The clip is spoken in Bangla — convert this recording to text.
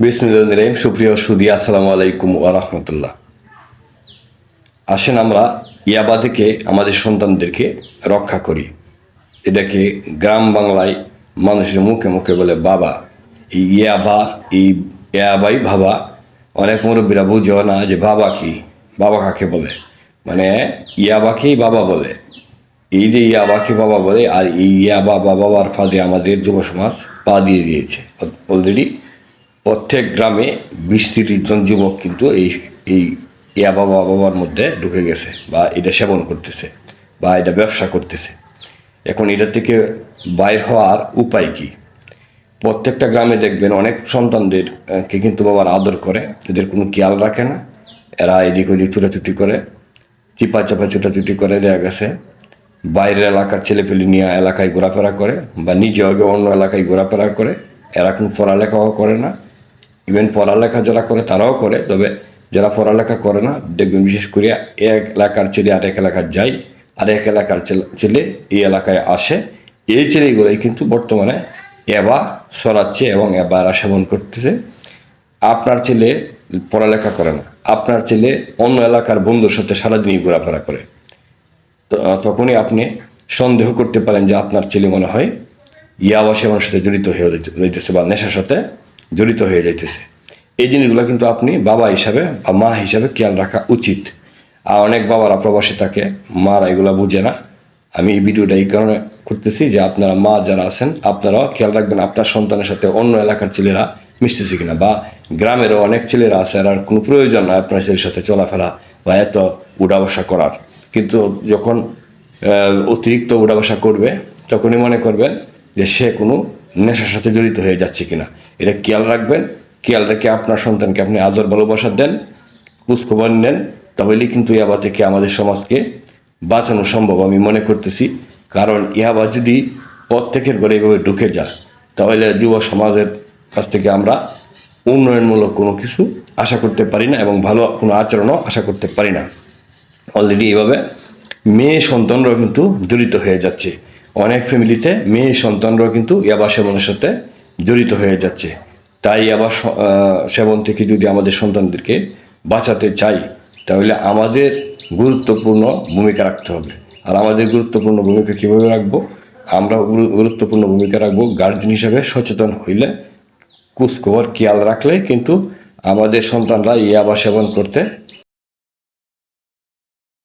বিসমিল্লাহিম সুপ্রিয় সুদি, আসসালামু আলাইকুম ওরহমতুল্লাহ আসেন আমরা ইয়াবা থেকে আমাদের সন্তানদেরকে রক্ষা করি। এটাকে গ্রাম বাংলায় মানুষের মুখে মুখে বলে বাবা। এই ইয়াবা, এই ইয়াবাই ভাবা অনেক মুরব্বীরা বুঝেও না যে বাবা কি, বাবা কাকে বলে? মানে ইয়াবাকেই বাবা বলে। এই যে ইয়াবাকে বাবা বলে, আর এই ইয়াবা বাবা বাবার ফাঁদে আমাদের যুব সমাজ পা দিয়ে দিয়েছে। অলরেডি প্রত্যেক গ্রামে বিশ তিরিশ জন যুবক কিন্তু এই এই ইয়া বাবা বাবার মধ্যে ঢুকে গেছে বা এটা সেবন করতেছে বা এটা ব্যবসা করতেছে। এখন এটা থেকে বাইর হওয়ার উপায় কি? প্রত্যেকটা গ্রামে দেখবেন অনেক সন্তানদের আহ, কে কিন্তু বাবার আদর করে এদের কোনো খেয়াল রাখে না। এরা এদিক ওদিক ছুটাছুটি করে চিপা চাপা ছুটাছুটি করে দেওয়া গেছে। বাইরের এলাকার ছেলেপেলে নিয়ে এলাকায় ঘোরাফেরা করে বা নিজে অন্য এলাকায় ঘোরাফেরা করে এরা কোনো পড়ালেখাও করে না। ইভেন পড়ালেখা যারা করে, তারাও করে, তবে যারা পড়ালেখা করে না, দেখবেন বিশেষ করে এক এলাকার ছেলে আরেক এলাকার যায় এক এলাকার ছেলে- এই এলাকায় আসে। এই ছেলেগুলোই কিন্তু বর্তমানে এবা সরাচ্ছে এবং এবা এরা সেবন করতেছে। আপনার ছেলে পড়ালেখা করে না, আপনার ছেলে অন্য এলাকার বন্ধুর সাথে সারাদিনই ঘোরাফেরা করে। তখনই আপনি সন্দেহ করতে পারেন যে আপনার ছেলে মনে হয় ইয়াবা সেবনের সাথে জড়িত হয়ে যাইতেছে বা নেশার সাথে। জড়িত হয়ে যাইতেছে। এই জিনিসগুলো কিন্তু আপনি বাবা হিসাবে বা মা হিসাবে খেয়াল রাখা উচিত। আর অনেক বাবারা প্রবাসী থাকে, মারা এগুলো বুঝে না। আমি এই ভিডিওটা এই কারণে করতেছি যে আপনারা মা যারা আছেন, আপনারাও খেয়াল রাখবেন আপনার সন্তানের সাথে অন্য এলাকার ছেলেরা মিশতেছে কিনা বা গ্রামেরও অনেক ছেলেরা আছে আর কোনো প্রয়োজন নয় আপনার ছেলের সাথে চলাফেরা বা এত উড়াবসা করার। কিন্তু যখন অতিরিক্ত উড়া বসা করবে, তখনই মনে করবেন যে সে কোনো নেশার সাথে জড়িত হয়ে যাচ্ছে কিনা? এটা খেয়াল রাখবেন। খেয়াল রেখে আপনার সন্তানকে আপনি আদর, ভালোবাসা দেন, খোঁজখবর নেন। তাহলেই কিন্তু ইয়াবা থেকে আমাদের সমাজকে বাঁচানো সম্ভব, আমি মনে করতেছি। কারণ ইয়াবা যদি প্রত্যেকের ঘরে এভাবে ঢুকে যায়, তাহলে যুব সমাজের কাছ থেকে আমরা উন্নয়নমূলক কোনো কিছু আশা করতে পারি না এবং ভালো কোনো আচরণও আশা করতে পারি না। অলরেডি এইভাবে মেয়ে সন্তানরাও কিন্তু জড়িত হয়ে যাচ্ছে। অনেক ফ্যামিলিতে মেয়ে সন্তানরাও কিন্তু ইয়াবা সেবনের সাথে জড়িত হয়ে যাচ্ছে। তাই আবার সেবন থেকে যদি আমাদের সন্তানদেরকে বাঁচাতে চাই, তাহলে আমাদের গুরুত্বপূর্ণ ভূমিকা রাখতে হবে। আর আমাদের গুরুত্বপূর্ণ ভূমিকা কীভাবে রাখব? আমরা গুরুত্বপূর্ণ ভূমিকা রাখব গার্জেন হিসাবে সচেতন হইলে কুচখবর খেয়াল রাখলে কিন্তু আমাদের সন্তানরা ইয়াবা সেবন করতে